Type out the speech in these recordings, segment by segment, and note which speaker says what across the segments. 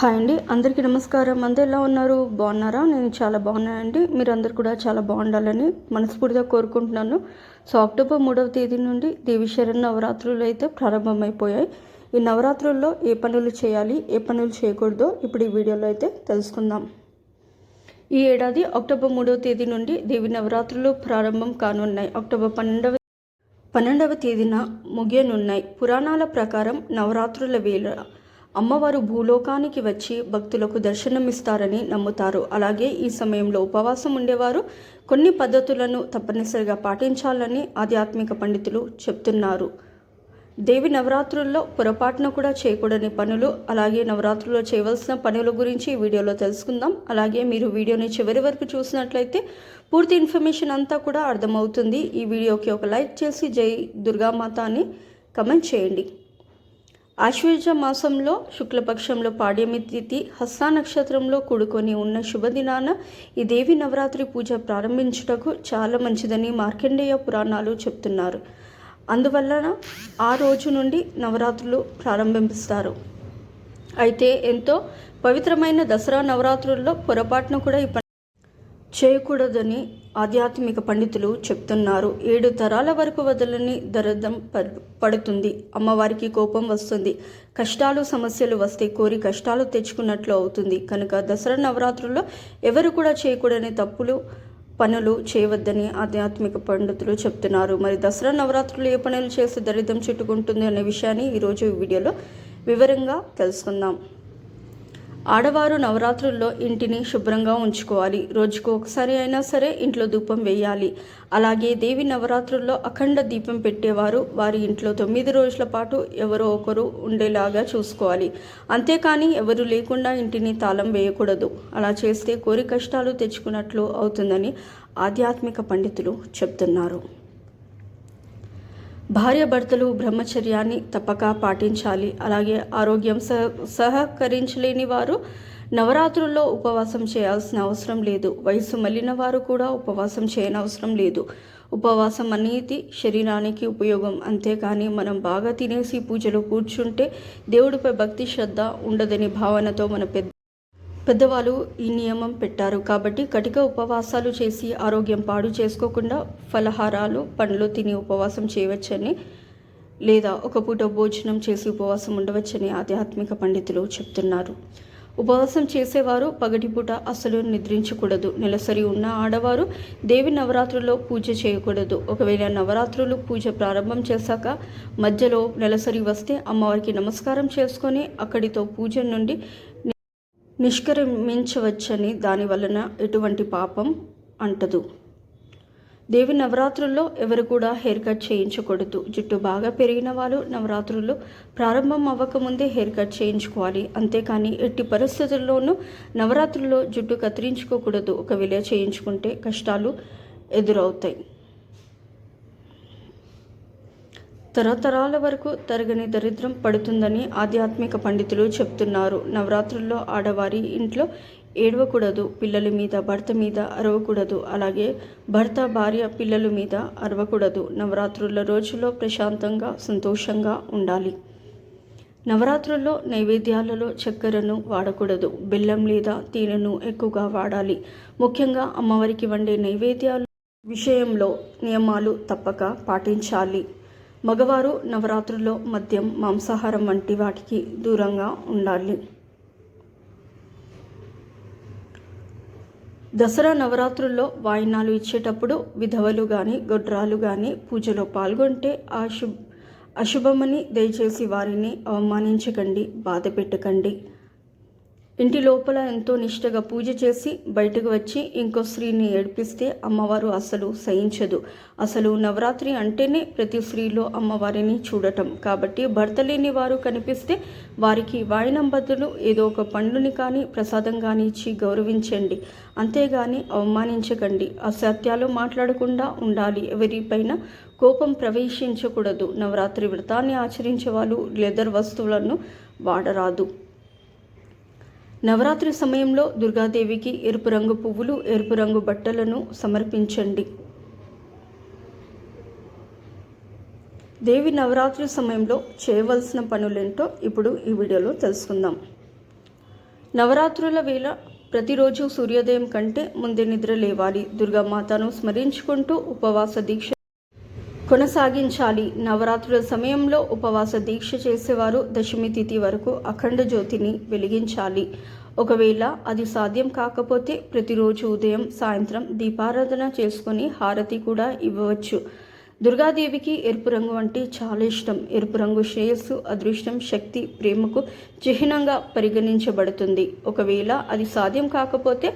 Speaker 1: Hi అండి అందరికీ నమస్కారం. అందరు ఎలా ఉన్నారు? బాగున్నారా? నేను చాలా బాగున్నానండి మీరు అందరు కూడా చాలా బాగుండాలని మనస్ఫూర్తిగా కోరుకుంటున్నాను. సో అక్టోబర్ మూడవ తేదీ నుండి దేవి శరణ్ నవరాత్రులు అయితే ప్రారంభమైపోయాయి. ఈ నవరాత్రుల్లో ఏ పనులు చేయాలి ఏ పనులు చేయకూడదో ఇప్పుడు ఈ వీడియోలో అయితే తెలుసుకుందాం. ఈ ఏడాది అక్టోబర్ మూడవ తేదీ నుండి దేవి నవరాత్రులు ప్రారంభం కానున్నాయి. అక్టోబర్ పన్నెండవ పన్నెండవ తేదీన ముగియనున్నాయి. పురాణాల ప్రకారం నవరాత్రుల వేళ అమ్మవారు భూలోకానికి వచ్చి భక్తులకు దర్శనమిస్తారని నమ్ముతారు. అలాగే ఈ సమయంలో ఉపవాసం ఉండేవారు. కొన్ని పద్ధతులను తప్పనిసరిగా పాటించాలని ఆధ్యాత్మిక పండితులు చెప్తున్నారు. దేవి నవరాత్రుల్లో పొరపాటున కూడా చేయకూడని పనులు అలాగే నవరాత్రుల్లో చేయవలసిన పనుల గురించి ఈ వీడియోలో తెలుసుకుందాం. అలాగే మీరు వీడియోని చివరి వరకు చూసినట్లయితే పూర్తి ఇన్ఫర్మేషన్ అంతా కూడా అర్థమవుతుంది. ఈ వీడియోకి ఒక లైక్ చేసి జై దుర్గామాత అని కమెంట్ చేయండి. ఆశ్వేజ మాసంలో శుక్లపక్షంలో పాడ్యమి తిథి హస్త నక్షత్రంలో కూడుకొని ఉన్న శుభదినాన ఈ దేవి నవరాత్రి పూజ ప్రారంభించుటకు చాలా మంచిదని మార్కండేయ పురాణాలు చెప్తున్నారు. అందువలన ఆ రోజు నుండి నవరాత్రులు ప్రారంభిస్తారు. అయితే ఎంతో పవిత్రమైన దసరా నవరాత్రుల్లో పొరపాటున కూడా ఈ చేయకూడదని ఆధ్యాత్మిక పండితులు చెప్తున్నారు. ఏడు తరాల వరకు వదలని దరదం పడుతుంది. అమ్మవారికి కోపం వస్తుంది. కష్టాలు సమస్యలు వస్తే కోరి కష్టాలు తెచ్చుకున్నట్లు అవుతుంది. కనుక దసరా నవరాత్రుల్లో ఎవరు కూడా చేయకూడని తప్పులు పనులు చేయవద్దని ఆధ్యాత్మిక పండితులు చెప్తున్నారు. మరి దసరా నవరాత్రులు ఏ పనులు చేస్తే దరిద్రం చుట్టుకుంటుంది అనే విషయాన్ని ఈరోజు వీడియోలో వివరంగా తెలుసుకుందాం. ఆడవారు నవరాత్రుల్లో ఇంటిని శుభ్రంగా ఉంచుకోవాలి. రోజుకు ఒకసారి అయినా సరే ఇంట్లో ధూపం వేయాలి. అలాగే దేవి నవరాత్రుల్లో అఖండ దీపం పెట్టేవారు. వారి ఇంట్లో తొమ్మిది రోజుల పాటు ఎవరో ఒకరు ఉండేలాగా చూసుకోవాలి. అంతేకాని ఎవరు లేకుండా ఇంటిని తాళం వేయకూడదు. అలా చేస్తే కోరి కష్టాలు తెచ్చుకున్నట్లు అవుతుందని ఆధ్యాత్మిక పండితులు చెప్తున్నారు. భార్యాభర్తలు బ్రహ్మచర్యాన్ని తప్పక పాటించాలి. అలాగే ఆరోగ్యం సహ సహకరించలేని వారు నవరాత్రుల్లో ఉపవాసం చేయాల్సిన అవసరం లేదు. వయసు మళ్ళిన వారు కూడా ఉపవాసం చేయనవసరం లేదు. ఉపవాసం అనేది శరీరానికి ఉపయోగం. అంతేకాని మనం బాగా తినేసి పూజలో కూర్చుంటే దేవుడిపై భక్తి శ్రద్ధ ఉండదని భావనతో మన పెద్ద పెద్దవాళ్ళు ఈ నియమం పెట్టారు కాబట్టి కటిక ఉపవాసాలు చేసి ఆరోగ్యం పాడు చేసుకోకుండా ఫలహారాలు పండ్లు తిని ఉపవాసం చేయవచ్చని లేదా ఒక పూట భోజనం చేసి ఉపవాసం ఉండవచ్చని ఆధ్యాత్మిక పండితులు చెప్తున్నారు. ఉపవాసం చేసేవారు పగటిపూట అసలు నిద్రించకూడదు. నెలసరి ఉన్న ఆడవారు దేవి నవరాత్రుల్లో పూజ చేయకూడదు. ఒకవేళ నవరాత్రులు పూజ ప్రారంభం చేశాక మధ్యలో నెలసరి వస్తే అమ్మవారికి నమస్కారం చేసుకొని అక్కడితో పూజ నుండి నిష్క్రమించవచ్చని దాని వలన ఎటువంటి పాపం అంటదు. దేవి నవరాత్రుల్లో ఎవరు కూడా హెయిర్ కట్ చేయించకూడదు. జుట్టు బాగా పెరిగిన వాళ్ళు నవరాత్రులు ప్రారంభం అవ్వకముందే హెయిర్ కట్ చేయించుకోవాలి. అంతేకాని ఎట్టి పరిస్థితుల్లోనూ నవరాత్రుల్లో జుట్టు కత్తిరించుకోకూడదు. ఒకవేళ చేయించుకుంటే కష్టాలు ఎదురవుతాయి. తరతరాల వరకు తరగని దరిద్రం పడుతుందని ఆధ్యాత్మిక పండితులు చెప్తున్నారు. నవరాత్రుల్లో ఆడవారి ఇంట్లో ఏడవకూడదు పిల్లల మీద భర్త మీద అరవకూడదు అలాగే భర్త భార్య పిల్లల మీద అరవకూడదు. నవరాత్రుల రోజుల్లో ప్రశాంతంగా సంతోషంగా ఉండాలి. నవరాత్రుల్లో నైవేద్యాలలో చక్కెరను వాడకూడదు బెల్లం లేదా తేనెను ఎక్కువగా వాడాలి. ముఖ్యంగా అమ్మవారికి వండే నైవేద్యాలు విషయంలో నియమాలు తప్పక పాటించాలి. మగవారు నవరాత్రుల్లో మద్యం మాంసాహారం వంటి వాటికి దూరంగా ఉండాలి. దసరా నవరాత్రుల్లో వాయినాలు ఇచ్చేటప్పుడు విధవలు కానీ గొడ్రాలు కానీ పూజలో పాల్గొంటే ఆ శుభ అశుభమని దయచేసి వారిని అవమానించకండి బాధ పెట్టకండి. ఇంటి లోపల ఎంతో నిష్టగా పూజ చేసి బయటకు వచ్చి ఇంకో స్త్రీని ఏడిపిస్తే అమ్మవారు అసలు సహించదు. అసలు నవరాత్రి అంటేనే ప్రతి స్త్రీలో అమ్మవారిని చూడటం. కాబట్టి భర్త లేని వారు కనిపిస్తే వారికి వాయినం బదులు ఏదో ఒక పండుని కానీ ప్రసాదం కానీ ఇచ్చి గౌరవించండి. అంతేగాని అవమానించకండి. అసత్యాలు మాట్లాడకుండా ఉండాలి. ఎవరిపైన కోపం ప్రవేశించకూడదు. నవరాత్రి వ్రతాన్ని ఆచరించే వాళ్ళు లెదర్ వస్తువులను వాడరాదు. నవరాత్రి సమయంలో దుర్గాదేవికి ఎరుపు రంగు పువ్వులు ఎరుపు రంగు బట్టలను సమర్పించండి. దేవి నవరాత్రి సమయంలో చేయవలసిన పనులేంటో ఇప్పుడు ఈ వీడియోలో తెలుసుకుందాం. నవరాత్రుల వేళ ప్రతిరోజు సూర్యోదయం కంటే ముందే నిద్ర లేవాలి. దుర్గామాతను స్మరించుకుంటూ ఉపవాస దీక్ష కొనసాగించాలి. నవరాత్రుల సమయంలో ఉపవాస దీక్ష చేసేవారు దశమి తిథి వరకు అఖండ జ్యోతిని వెలిగించాలి. ఒకవేళ అది సాధ్యం కాకపోతే ప్రతిరోజు ఉదయం సాయంత్రం దీపారాధన చేసుకొని హారతి కూడా ఇవ్వవచ్చు. దుర్గాదేవికి ఎరుపు రంగు అంటే చాలా ఇష్టం. ఎరుపు రంగు శ్రేయస్సు అదృష్టం శక్తి ప్రేమకు చిహ్నంగా పరిగణించబడుతుంది. ఒకవేళ అది సాధ్యం కాకపోతే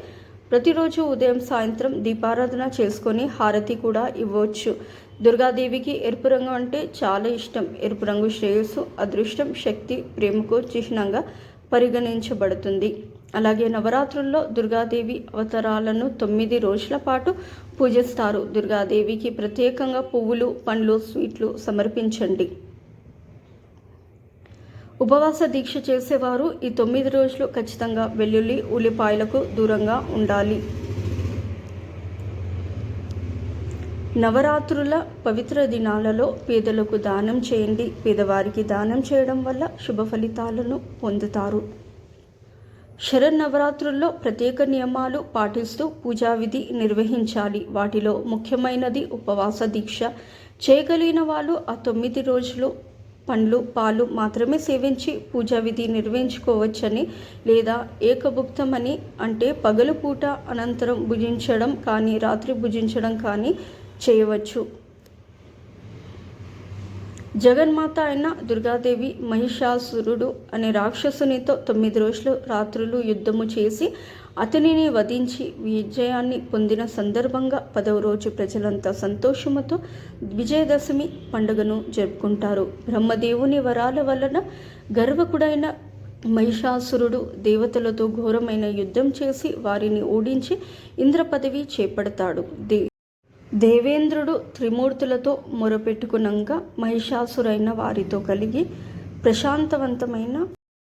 Speaker 1: ప్రతిరోజు ఉదయం సాయంత్రం దీపారాధన చేసుకొని హారతి కూడా ఇవ్వవచ్చు. దుర్గాదేవికి ఎరుపు రంగు అంటే చాలా ఇష్టం. ఎరుపు రంగు శ్రేయస్సు అదృష్టం శక్తి ప్రేమకు చిహ్నంగా పరిగణించబడుతుంది. అలాగే నవరాత్రుల్లో దుర్గాదేవి అవతారాలను తొమ్మిది రోజుల పాటు పూజిస్తారు. దుర్గాదేవికి ప్రత్యేకంగా పువ్వులు పండ్లు స్వీట్లు సమర్పించండి. ఉపవాస దీక్ష చేసేవారు ఈ తొమ్మిది రోజులు ఖచ్చితంగా వెల్లుల్లి ఉల్లిపాయలకు దూరంగా ఉండాలి. నవరాత్రుల పవిత్ర దినాలలో పేదలకు దానం చేయండి. పేదవారికి దానం చేయడం వల్ల శుభ ఫలితాలను పొందుతారు. శరన్నవరాత్రుల్లో ప్రత్యేక నియమాలు పాటిస్తూ పూజా విధి నిర్వహించాలి. వాటిలో ముఖ్యమైనది ఉపవాస దీక్ష. చేయగలిగిన వాళ్ళు ఆ తొమ్మిది రోజులు పండ్లు పాలు మాత్రమే సేవించి పూజా విధి నిర్వహించుకోవచ్చని లేదా ఏకభుక్తమని అంటే పగలు పూట అనంతరం భుజించడం కానీ రాత్రి భుజించడం కానీ చేయవచ్చు. జగన్మాత అయిన దుర్గాదేవి మహిషాసురుడు అనే రాక్షసునితో తొమ్మిది రోజులు రాత్రులు యుద్ధము చేసి అతనిని వధించి విజయాన్ని పొందిన సందర్భంగా పదవ రోజు ప్రజలంతా సంతోషముతో విజయదశమి పండుగను జరుపుకుంటారు. బ్రహ్మదేవుని వరాల వలన గర్వకుడైన మహిషాసురుడు దేవతలతో ఘోరమైన యుద్ధం చేసి వారిని ఓడించి ఇంద్ర పదవి చేపడతాడు. దే దేవేంద్రుడు త్రిమూర్తులతో మొరపెట్టుకునంగా మహిషాసురైన వారితో కలిగి ప్రశాంతవంతమైన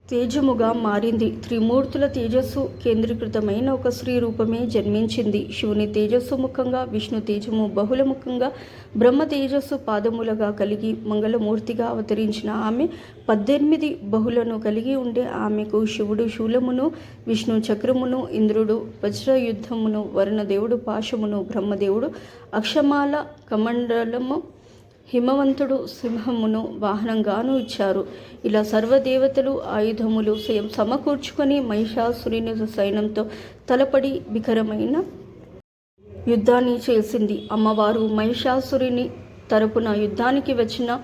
Speaker 1: తేజముగా మారింది. త్రిమూర్తుల తేజస్సు కేంద్రీకృతమైన ఒక స్త్రీ రూపమే జన్మించింది. శివుని తేజస్సు ముఖంగా విష్ణు తేజము బహుళముఖంగా బ్రహ్మ తేజస్సు పాదములుగా కలిగి మంగళమూర్తిగా అవతరించిన ఆమె పద్దెనిమిది బహులను కలిగి ఉండే ఆమెకు శివుడు శూలమును విష్ణు చక్రమును ఇంద్రుడు వజ్రయుద్ధమును వరుణదేవుడు పాశమును బ్రహ్మదేవుడు అక్షమాల కమండలము హిమవంతుడు సింహమును వాహనంగాను ఇచ్చారు. ఇలా సర్వదేవతలు ఆయుధములు స్వయం సమకూర్చుకొని మహిషాసురుని సైన్యంతో తలపడి బికరమైన యుద్ధాన్ని చేసింది. అమ్మవారు మహిషాసురుని తరపున యుద్ధానికి వచ్చిన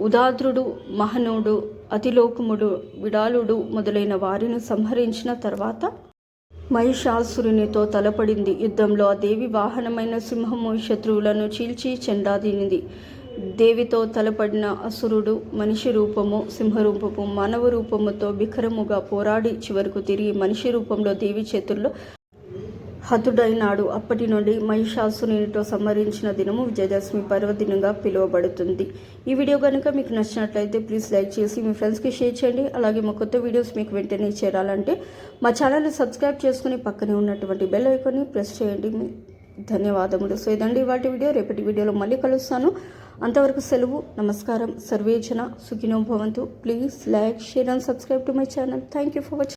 Speaker 1: ఉదాద్రుడు మహనుడు అతిలోకముడు విడాలుడు మొదలైన వారిని సంహరించిన తర్వాత మహిషాసురునితో తలపడింది. యుద్ధంలో ఆ దేవి వాహనమైన సింహము శత్రువులను చీల్చి చెండాదినింది. దేవితో తలపడిన అసురుడు మనిషి రూపము సింహరూపము మానవ రూపముతో బిఖరముగా పోరాడి చివరకు తిరిగి మనిషి రూపంలో దేవి చేతుల్లో హతుడైనాడు. అప్పటి నుండి మహిషాసునితో సంహరించిన దినము విజయదశమి పర్వదినంగా పిలువబడుతుంది. ఈ వీడియో కనుక మీకు నచ్చినట్లయితే ప్లీజ్ లైక్ చేసి మీ ఫ్రెండ్స్కి షేర్ చేయండి. అలాగే మా కొత్త వీడియోస్ మీకు వెంటనే చేరాలంటే మా ఛానల్ని సబ్స్క్రైబ్ చేసుకుని పక్కనే ఉన్నటువంటి బెల్ ఐకాన్ని ప్రెస్ చేయండి. ధన్యవాదములు. సో ఇదండి వాటి వీడియో. రేపటి వీడియోలో మళ్ళీ కలుస్తాను. అంతవరకు సెలవు నమస్కారం సర్వేజన సుఖినో భవంతు. Please like share and subscribe to my channel thank you for watching